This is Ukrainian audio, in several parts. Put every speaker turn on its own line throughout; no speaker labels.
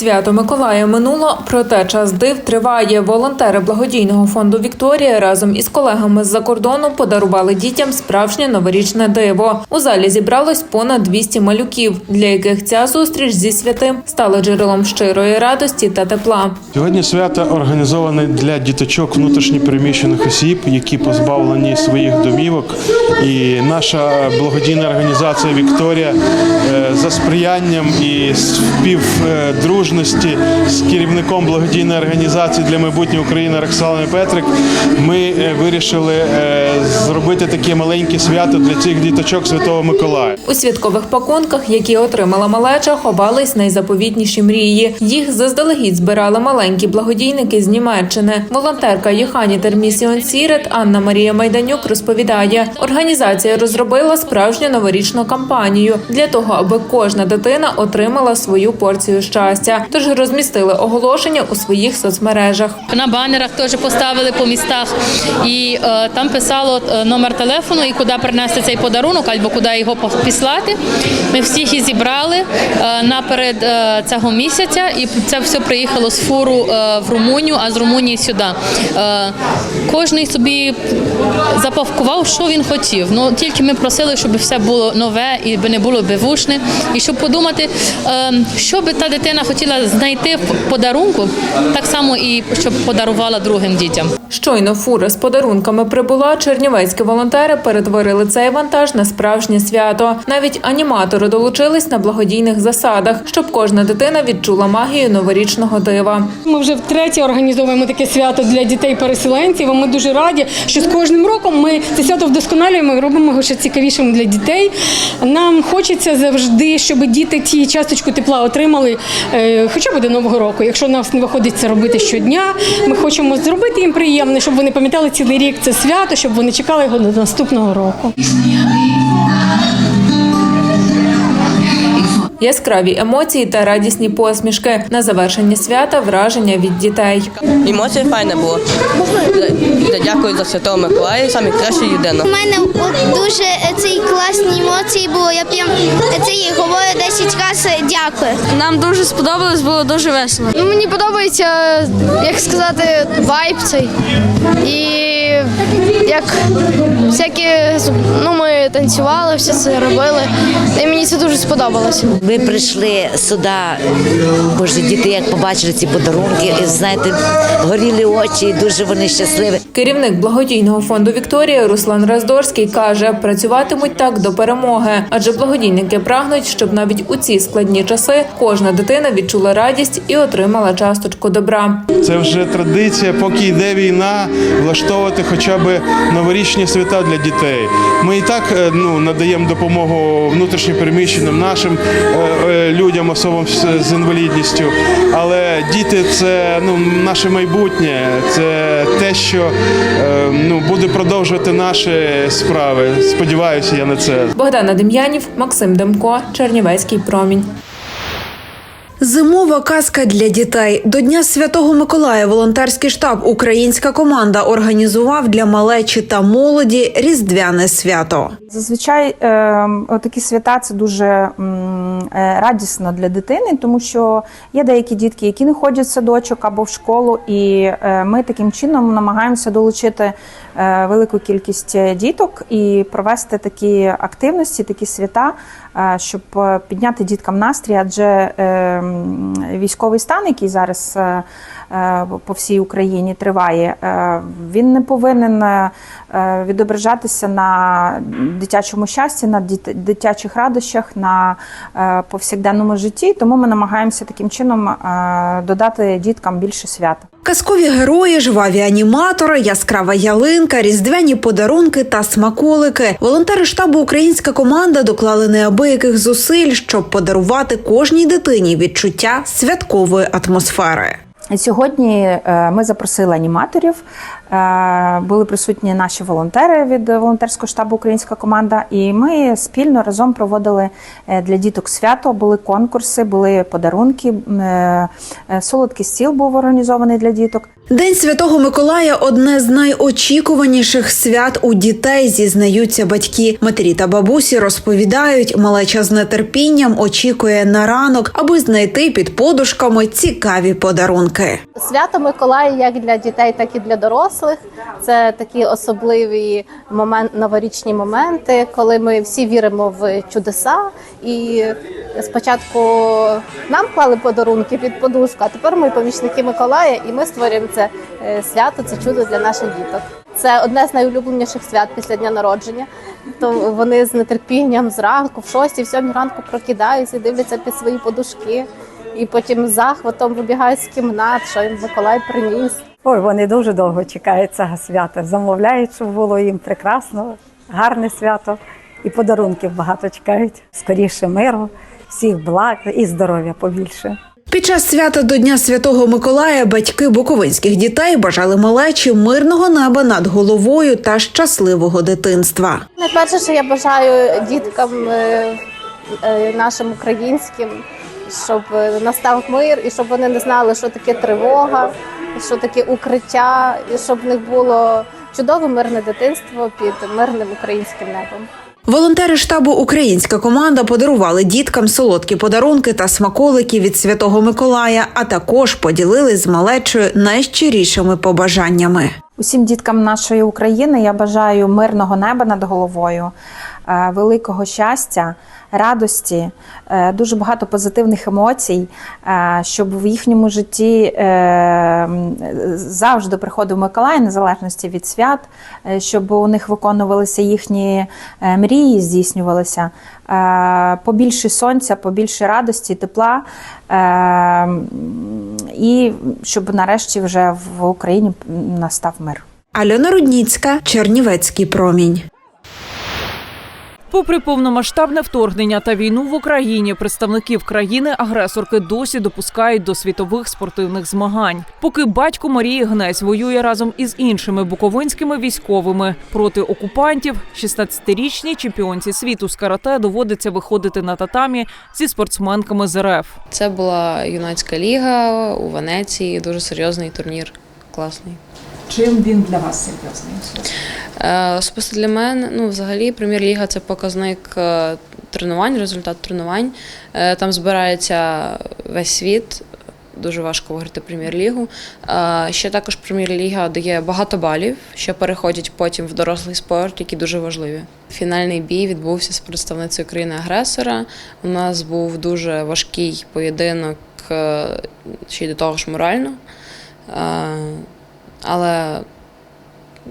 Свято Миколая минуло, проте час див триває. Волонтери благодійного фонду Вікторія разом із колегами з-за кордону подарували дітям справжнє новорічне диво. У залі зібралось понад 200 малюків, для яких ця зустріч зі святим стала джерелом щирої радості та тепла.
Сьогодні свято організоване для діточок внутрішньопереміщених осіб, які позбавлені своїх домівок. І наша благодійна організація Вікторія е, за сприянням і співдружності з керівником благодійної організації для майбутнього України Роксалами Петрик. Ми е, вирішили е, зробити таке маленьке свято для цих діточок Святого Миколая.
У святкових пакунках, які отримала малеча, ховались найзаповітніші мрії. Їх заздалегідь збирали маленькі благодійники з Німеччини. Волонтерка Єхані Термісіон Сірет Анна Марія Майданюк розповідає, організація розробила справжню новорічну кампанію для того, аби кожна дитина отримала свою порцію щастя. Тож розмістили оголошення у своїх соцмережах.
На банерах теж поставили по містах, і е, там писало е, номер телефону і куди принести цей подарунок, або куди його післати. Ми всіх і зібрали е, наперед е, цього місяця, і це все приїхало з фуру е, в Румунію, а з Румунії сюди. Е, кожний собі запавкував, що він хотів. Ну тільки ми просили, щоб все було нове і не було бивушне, і щоб подумати, е, що би та дитина хотіла знайти в подарунку, так само і щоб подарувала другим дітям.
Щойно фура з подарунками прибула, чернівецькі волонтери перетворили цей вантаж на справжнє свято. Навіть аніматори долучились на благодійних засадах, щоб кожна дитина відчула магію новорічного дива.
Ми вже втретє організовуємо таке свято для дітей-переселенців. Ми дуже раді, що з кожним роком ми це свято вдосконалюємо і робимо його ще цікавішим для дітей. Нам хочеться завжди, щоб діти ті часточку тепла отримали, е, хоча б до нового року. Якщо нас не виходить це робити щодня, ми хочемо зробити їм приємне, щоб вони пам'ятали цілий рік це свято, щоб вони чекали його до наступного року.
Яскраві емоції та радісні посмішки на завершення свята враження від дітей.
Емоції файне було. Дякую за Святого Миколая, самі краща людина.
У мене дуже ці класні емоції було. Я прям це їй говорю 10 разів дякую.
Нам дуже сподобалось, було дуже весело.
Ну, мені подобається, як сказати, вайб цей. І як всякі, ну, ми танцювали, все це робили. І мені це дуже сподобалося.
Ми прийшли сюди, боже, діти, як побачили ці подарунки, і знаєте, горіли очі, і дуже вони щасливі.
Керівник благодійного фонду Вікторія Руслан Раздорський каже, працюватимуть так до перемоги, адже благодійники прагнуть, щоб навіть у ці складні часи кожна дитина відчула радість і отримала часточку добра.
Це вже традиція, поки йде війна, влаштовувати хоча б новорічні свята для дітей. Ми і так е, ну, надаємо допомогу внутрішньопереміщеним нашим е, е, людям, особам з, інвалідністю. Але діти це ну, наше майбутнє, це те, що ну, буде продовжувати наші справи. Сподіваюся, я на це.
Богдана Дем'янів, Максим Демко, Чернівецький промінь.
Зимова казка для дітей до Дня Святого Миколая волонтерський штаб Українська команда організував для малечі та молоді різдвяне свято.
Зазвичай е, такі свята це дуже е, радісно для дитини, тому що є деякі дітки, які не ходять в садочок або в школу, і е, ми таким чином намагаємося долучити велику кількість діток і провести такі активності, такі свята, е, щоб е, підняти діткам настрій, адже е, військовий стан, який зараз е, е, по всій Україні триває, е, він не повинен е, відображатися на дитячому щасті, на дит- дитячих радощах, на е, повсякденному житті. Тому ми намагаємося таким чином е, додати діткам більше свята.
Казкові герої, жваві аніматори, яскрава ялинка, різдвяні подарунки та смаколики. Волонтери штабу Українська команда доклали неабияких зусиль, щоб подарувати кожній дитині відчуття святкової атмосфери.
Сьогодні е, ми запросили аніматорів. Е, Були присутні наші волонтери від волонтерського штабу Українська команда. І ми спільно разом проводили е, для діток свято. Були конкурси, були подарунки. е, Солодкий стіл був організований для діток.
День Святого Миколая одне з найочікуваніших свят у дітей, зізнаються батьки. Матері та бабусі розповідають, малеча з нетерпінням очікує на ранок, аби знайти під подушками цікаві подарунки.
Свято Миколая як для дітей, так і для дорослих. Це такі особливі момент, новорічні моменти, коли ми всі віримо в чудеса. І спочатку нам клали подарунки під подушку, а тепер ми помічники Миколая, і ми створюємо це е, свято, це чудо для наших діток. Це одне з найулюбленіших свят після дня народження. То вони з нетерпінням зранку, в 6 в 7 ранку прокидаються, дивляться під свої подушки. І потім захватом вибігають з кімнат, що їм Миколай приніс.
Ой, вони дуже довго чекають цього свята. Замовляють, щоб було їм прекрасно, гарне свято. І подарунків багато чекають. Скоріше миру, всіх благ і здоров'я побільше.
Під час свята до Дня Святого Миколая батьки буковинських дітей бажали малечі мирного неба над головою та щасливого дитинства.
Найперше, що я бажаю діткам е, е, нашим українським, щоб е, настав мир і щоб вони не знали, що таке тривога, що таке укриття, і щоб в них було чудове мирне дитинство під мирним українським небом.
Волонтери штабу Українська команда подарували діткам солодкі подарунки та смаколики від Святого Миколая, а також поділились з малечою найщирішими побажаннями.
Усім діткам нашої України я бажаю мирного неба над головою, великого щастя, радості, е, дуже багато позитивних емоцій, е, щоб в їхньому житті е, завжди приходив Миколай, незалежності від свят, е, щоб у них виконувалися їхні е, мрії, здійснювалися. Е, Побільше сонця, побільше радості, тепла. е, І щоб нарешті вже в Україні настав мир.
Альона Рудніцька, Чернівецький промінь.
Попри повномасштабне вторгнення та війну в Україні, представників країни-агресорки досі допускають до світових спортивних змагань. Поки батько Марії Гнесь воює разом із іншими буковинськими військовими проти окупантів, 16-річній чемпіонці світу з карате доводиться виходити на татамі зі спортсменками з РФ.
Це була юнацька ліга у Венеції, дуже серйозний турнір, класний.
Чим він для вас серйозний?
Е, Особисто для мене, ну, взагалі, прем'єр-ліга це показник е, тренувань, результат тренувань. Е, Там збирається весь світ. Дуже важко виграти прем'єр-лігу. Ще також прем'єр-ліга дає багато балів, що переходять потім в дорослий спорт, які дуже важливі. Фінальний бій відбувся з представницею країни-агресора. У нас був дуже важкий поєдинок, ще й до того ж морально. Але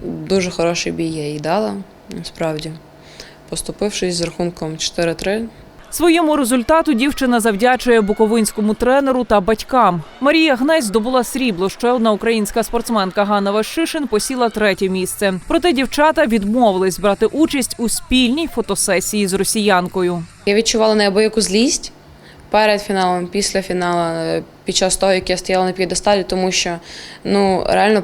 дуже хороший бій я їй дала, насправді. Поступившись з рахунком 4-3.
Своєму результату дівчина завдячує буковинському тренеру та батькам. Марія Гнесь здобула срібло. Ще одна українська спортсменка Ганна Ващишин посіла третє місце. Проте дівчата відмовились брати участь у спільній фотосесії з росіянкою.
Я відчувала неабияку злість перед фіналом, після фіналу, е, під час того, як я стояла на п'єдесталі, тому що ну реально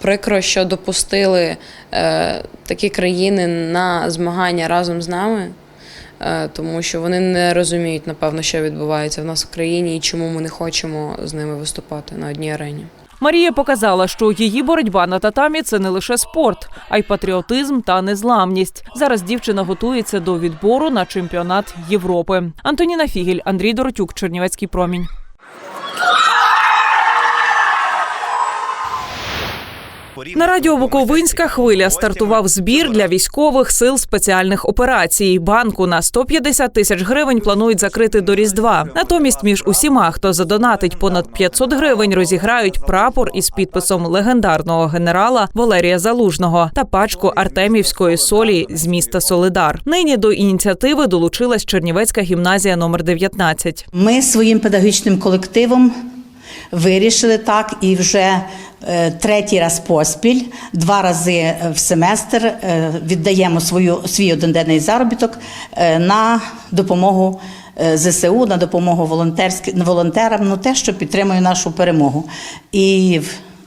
прикро, що допустили е, такі країни на змагання разом з нами. Е, Тому що вони не розуміють, напевно, що відбувається в нас в країні і чому ми не хочемо з ними виступати на одній арені.
Марія показала, що її боротьба на татамі це не лише спорт, а й патріотизм та незламність. Зараз дівчина готується до відбору на чемпіонат Європи. Антоніна Фігель, Андрій Доротюк, Чернівецький промінь. На радіо Буковинська хвиля стартував збір для військових сил спеціальних операцій. Банку на 150 тисяч гривень планують закрити до Різдва. Натомість між усіма, хто задонатить понад 500 гривень, розіграють прапор із підписом легендарного генерала Валерія Залужного та пачку артемівської солі з міста Солидар. Нині до ініціативи долучилась Чернівецька гімназія номер 19.
Ми своїм педагогічним колективом вирішили так і вже третій раз поспіль, два рази в семестр е, віддаємо свою свій одноденний заробіток е, на допомогу. е, ЗСУ на допомогу волонтерським волонтерам, ну те, що підтримує нашу перемогу. І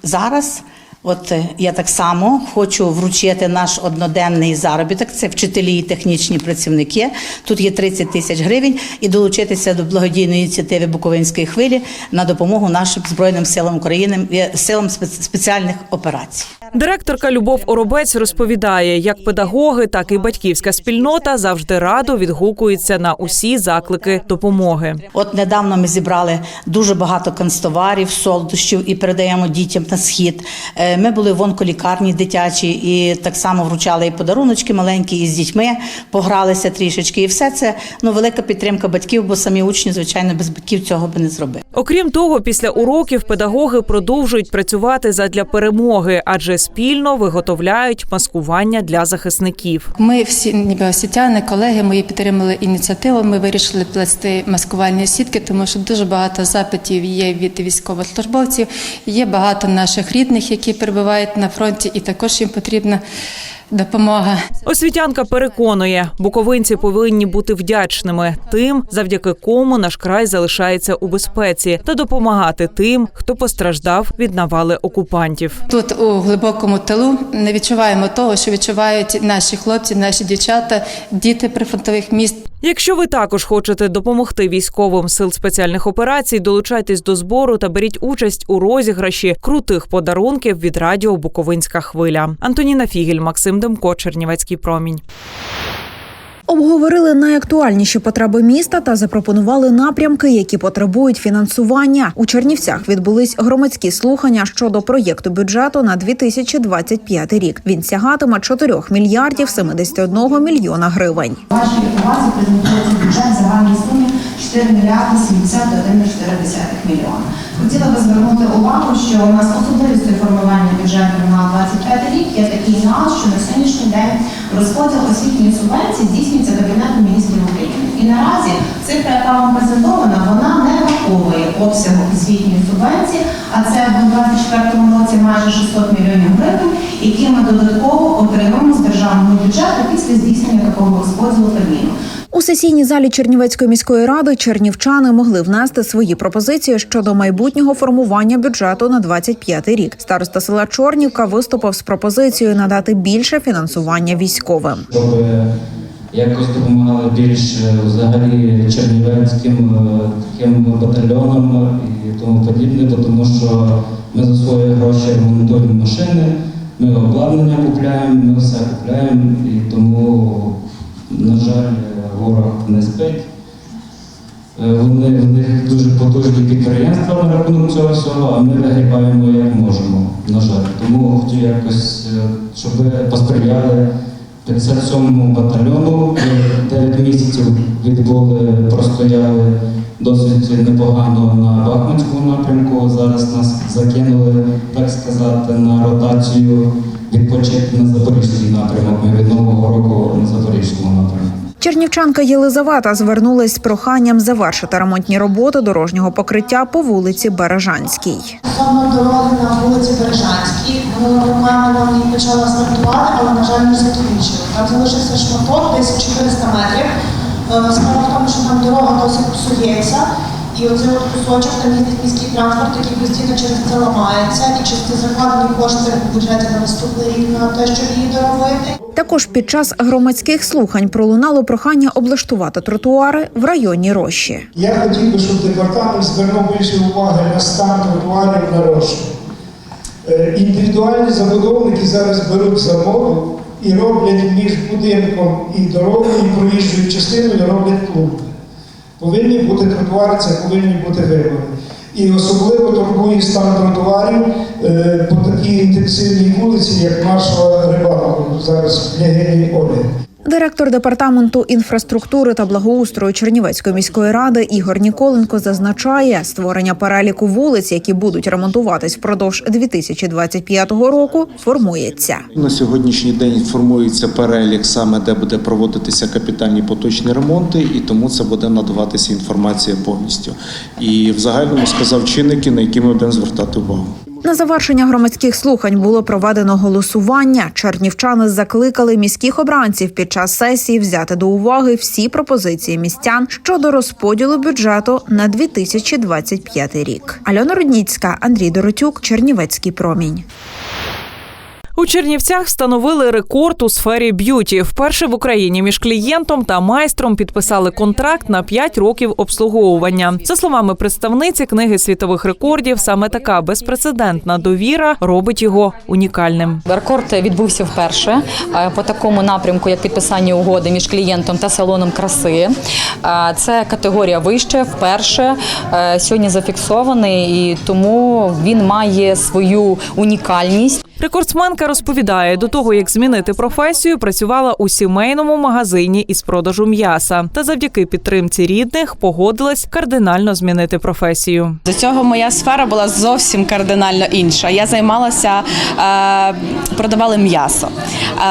зараз От е, я так само хочу вручити наш одноденний заробіток. Це вчителі і технічні працівники. Тут є 30 тисяч гривень, і долучитися до благодійної ініціативи Буковинської хвилі на допомогу нашим збройним силам України е, силам спец- спеціальних операцій.
Директорка Любов Оробець розповідає, як педагоги, так і батьківська спільнота завжди радо відгукуються на усі заклики допомоги.
От недавно ми зібрали дуже багато канцтоварів, солодощів і передаємо дітям на схід. Е, Ми були в онколікарні дитячі і так само вручали і подаруночки маленькі, і з дітьми погралися трішечки. І все це ну велика підтримка батьків, бо самі учні, звичайно, без батьків цього би не зробили.
Окрім того, після уроків педагоги продовжують працювати задля перемоги, адже спільно виготовляють маскування для захисників.
Ми всі, ніби освітяни, колеги мої підтримали ініціативу. Ми вирішили плести маскувальні сітки, тому що дуже багато запитів є від військовослужбовців. Є багато наших рідних, які перебувають на фронті, і також їм потрібна допомога.
Освітянка переконує, буковинці повинні бути вдячними тим, завдяки кому наш край залишається у безпеці, та допомагати тим, хто постраждав від навали окупантів.
Тут у глибокому тилу не відчуваємо того, що відчувають наші хлопці, наші дівчата, діти прифронтових міст.
Якщо ви також хочете допомогти військовим сил спеціальних операцій, долучайтесь до збору та беріть участь у розіграші крутих подарунків від радіо Буковинська хвиля. Антоніна Фігель, Максим Демко, Чернівецький промінь.
Обговорили найактуальніші потреби міста та запропонували напрямки, які потребують фінансування. У Чернівцях відбулись громадські слухання щодо проєкту бюджету на 2025 рік. Він сягатиме 4 мільярдів 71 мільйона гривень.
Вашій увазі презентується бюджет в загальній сумі 4 мільярди 71,4 мільйона. Хотіла би звернути увагу, що у нас особливістю формування бюджету на 25 рік є такий нюанс, що на сьогоднішній день розподіл освітньої субвенції здійснюється Кабінетом міністрів України. І наразі цифра, яка вам презентована, вона не враховує обсягу освітньої субвенції, а це в 2024 році майже 600 мільйонів гривень, які ми додатково отримаємо з державного бюджету після здійснення такого розподілу Кабміну.
У сесійній залі Чернівецької міської ради чернівчани могли внести свої пропозиції щодо майбутнього формування бюджету на 25 рік. Староста села Чорнівка виступив з пропозицією надати більше фінансування військовим.
щоб якось допомагали більше взагалі чернівецьким е, таким батальйонам і тому подібне, тому що ми за свої гроші ремонтуємо машини, ми обладнання купляємо, ми все купляємо, і тому, на жаль, ворог не спить. Е, Вони в них дуже потужні підприємства на рахунок цього всього, а ми вигрібаємо як можемо, на жаль. Тому хотів якось, е, щоб ви посприяли 57-му батальйону. Ми 9 місяців відбули, простояли досить непогано на Бахмутському напрямку. Зараз нас закинули, так сказати, на ротацію відпочити на Запорізький напрямок. Ми від нового року на Запорізькому напрямку.
Чернівчанка Єлизавета звернулась з проханням завершити ремонтні роботи дорожнього покриття по вулиці Бережанській.
Стосовно дороги на вулиці Бережанській, минулого року нам її почала стартувати, але, на жаль, не закінчили. Там залишився шматок, десь 400 метрів. Е, Справа в тому, що там дорога досить псується, і оцей от кусочок, там їздить міський транспорт, який постійно через це ламається, і через це закладені кошти в бюджеті на наступний рік на те, щоб її доробити.
Також під час громадських слухань пролунало прохання облаштувати тротуари в районі Рощі.
Я хотів би, щоб департамент звернув більше уваги на стан тротуарів на Роші. Е, Індивідуальні забудовники зараз беруть замову і роблять між будинком і дорогою, і проїжджою частиною роблять клумби. Повинні бути тротуари, це повинні бути вибори. І особливо турбує стан тротуарів е, по такій інтенсивній вулиці, як маршала рибалка, зараз в княгині Ольги.
Директор департаменту інфраструктури та благоустрою Чернівецької міської ради Ігор Ніколенко зазначає, створення переліку вулиць, які будуть ремонтуватись впродовж 2025 року, формується.
На сьогоднішній день формується перелік саме де буде проводитися капітальні поточні ремонти, і тому це буде надаватися інформація повністю. І в загальному сказав чинники, на які ми будемо звертати увагу.
На завершення громадських слухань було проведено голосування. Чернівчани закликали міських обранців під час сесії взяти до уваги всі пропозиції містян щодо розподілу бюджету на 2025 рік. Альона Рудніцька, Андрій Доротюк, Чернівецький промінь.
У Чернівцях встановили рекорд у сфері б'юті. Вперше в Україні між клієнтом та майстром підписали контракт на 5 років обслуговування. За словами представниці книги світових рекордів, саме така безпрецедентна довіра робить його унікальним.
Рекорд відбувся вперше по такому напрямку, як підписання угоди між клієнтом та салоном краси. Це категорія вище, вперше сьогодні зафіксований, і тому він має свою унікальність.
Рекордсменка розповідає, до того як змінити професію, працювала у сімейному магазині із продажу м'яса. Та завдяки підтримці рідних погодилась кардинально змінити професію.
До цього моя сфера була зовсім кардинально інша. Я займалася, е, продавали м'ясо.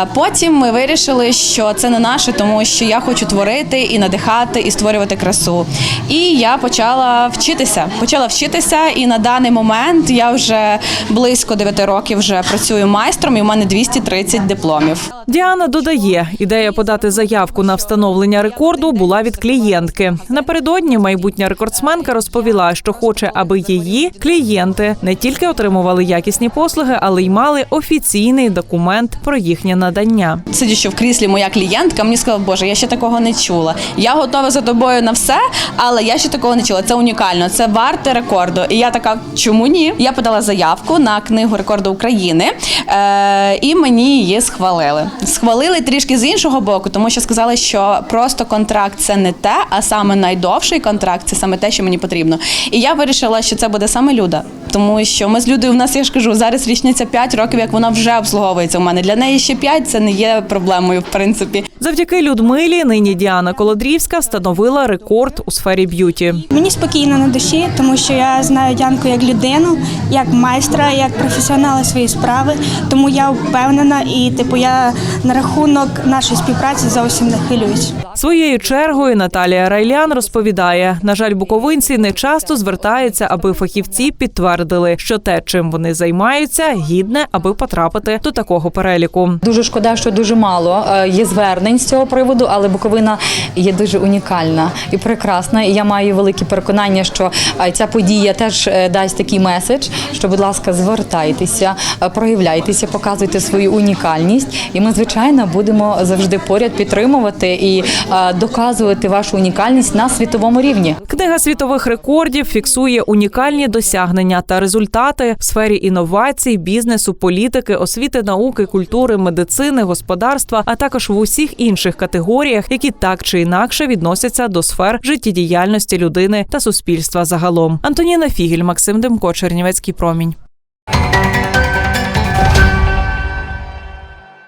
Е, потім ми вирішили, що це не наше, тому що я хочу творити і надихати, і створювати красу. І я почала вчитися. Почала вчитися, і на даний момент я вже близько 9 років вже працюю майстром, і в мене 230 дипломів.
Діана додає, ідея подати заявку на встановлення рекорду була від клієнтки. Напередодні майбутня рекордсменка розповіла, що хоче, аби її клієнти не тільки отримували якісні послуги, але й мали офіційний документ про їхнє надання.
Сидячи в кріслі, моя клієнтка мені сказала, Боже, я ще такого не чула. Я готова за тобою на все, але я ще такого не чула. Це унікально, це варте рекорду. І я така, чому ні? Я подала заявку на книгу рекорду України, е, і мені її схвалили. Схвалили трішки з іншого боку, тому що сказали, що просто контракт це не те, а саме найдовший контракт це саме те, що мені потрібно. І я вирішила, що це буде саме Люда. Тому що ми з Людою, в нас я ж кажу, зараз річниця 5 років, як вона вже обслуговується у мене. Для неї ще 5 це не є проблемою, в принципі.
Завдяки Людмилі нині Діана Колодрівська встановила рекорд у сфері б'юті.
Мені спокійно на душі, тому що я знаю Дянку як людину, як майстра, як професіонала своєї справи. Тому я впевнена і типу я на рахунок нашої співпраці зовсім не хвилююсь.
Своєю чергою Наталія Райлян розповідає: на жаль, буковинці не часто звертаються, аби фахівці підтвердили, що те, чим вони займаються, гідне, аби потрапити до такого переліку.
Дуже шкода, що дуже мало е, є звернень з цього приводу, але Буковина є дуже унікальна і прекрасна. І я маю велике переконання, що е, ця подія теж е, дасть такий меседж, що, будь ласка, звертайтеся, проявляйтеся, показуйте свою унікальність. І ми, звичайно, будемо завжди поряд підтримувати і е, доказувати вашу унікальність на світовому рівні.
Книга світових рекордів фіксує унікальні досягнення та результати в сфері інновацій, бізнесу, політики, освіти, науки, культури, медицини, господарства, а також в усіх інших категоріях, які так чи інакше відносяться до сфер життєдіяльності людини та суспільства загалом. Антоніна Фігель, Максим Демко, Чернівецький промінь.